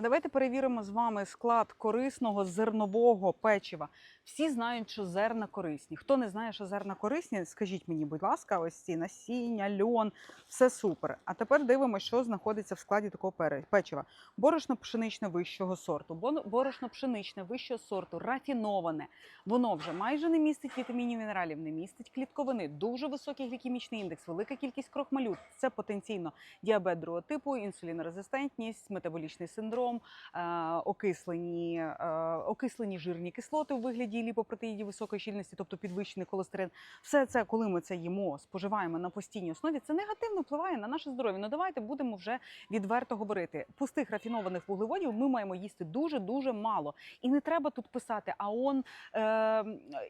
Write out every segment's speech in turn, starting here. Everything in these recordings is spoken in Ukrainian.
А давайте перевіримо з вами склад корисного зернового печива. Всі знають, що зерна корисні. Хто не знає, що зерна корисні, скажіть мені, будь ласка, ось ці насіння, льон, все супер. А тепер дивимося, що знаходиться в складі такого печива. Борошно пшеничне вищого сорту. Борошно пшеничне вищого сорту, рафіноване. Воно вже майже не містить вітамінів, мінералів, не містить клітковини, дуже високий глікемічний індекс, велика кількість крохмалю. Це потенційно діабет другого типу, інсулінорезистентність, метаболічний синдром, е, окислені, е, окислені жирні кислоти у вигляді ліпопротеїдів високої щільності, тобто підвищений холестерин. Все це, коли ми це їмо, споживаємо на постійній основі, це негативно впливає на наше здоров'я. Ну давайте будемо вже відверто говорити. Пустих рафінованих вуглеводів ми маємо їсти дуже дуже мало. І не треба тут писати, а он е,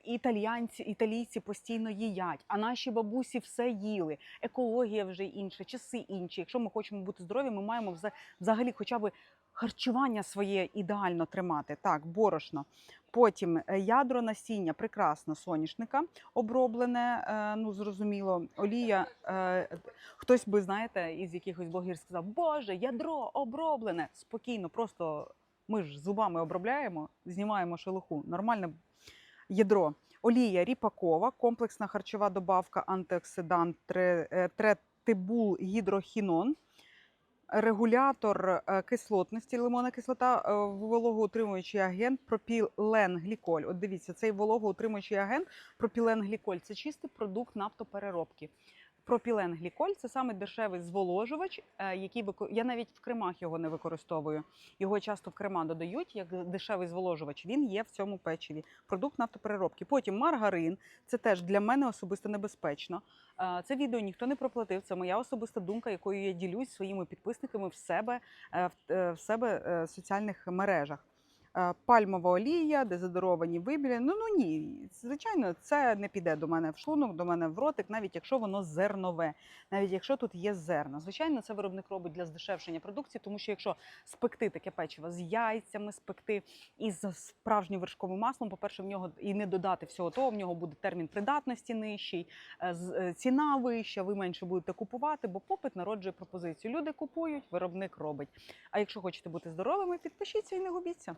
італійці, італійці постійно їдять, а наші бабусі все їли. Екологія вже інша, часи інші. Якщо ми хочемо бути здорові, ми маємо взагалі хоча б харчування своє ідеально тримати. Так, борошно. Потім е, ядро насіння, прекрасно, соняшника оброблене. е, Ну зрозуміло, олія. е, Хтось би знаєте, із якихось блогерів сказав, Боже, ядро оброблене. Спокійно, просто ми ж зубами обробляємо, знімаємо шелуху. Нормальне ядро. Олія ріпакова, комплексна харчова добавка, антиоксидант, тре- третибул гідрохінон. Регулятор е, кислотності, лимонна кислота, е, вологоутримуючий агент, пропіленгліколь. От дивіться, цей вологоутримуючий агент, пропіленгліколь це чистий продукт нафтопереробки. Пропіленгліколь це саме дешевий зволожувач, е, який я навіть в кремах його не використовую. Його часто в крема додають як дешевий зволожувач. Він є в цьому печиві. Продукт нафтопереробки. Потім маргарин. Це теж для мене особисто небезпечно. Е, Це відео ніхто не проплатив. Це моя особиста думка, якою я ділюсь своїми підписниками в себе е, в, себе в соціальних мережах. Е, Пальмова олія, дезодоровані вибілі. Ну ну ні, звичайно, це не піде до мене в шлунок, до мене в ротик, навіть якщо воно зернове, навіть якщо тут є зерна. Звичайно, це виробник робить для здешевшення продукції, тому що якщо спекти таке печиво з яйцями, спекти із справжнім вершковим маслом, по-перше, в нього і не додати всього того, в нього буде термін придатності нижчий, е, е, ціна вища, ви менше будете купувати, бо попит народжує пропозицію. Люди купують, виробник робить. А якщо хочете бути здоровими, підпишіться і не губіться.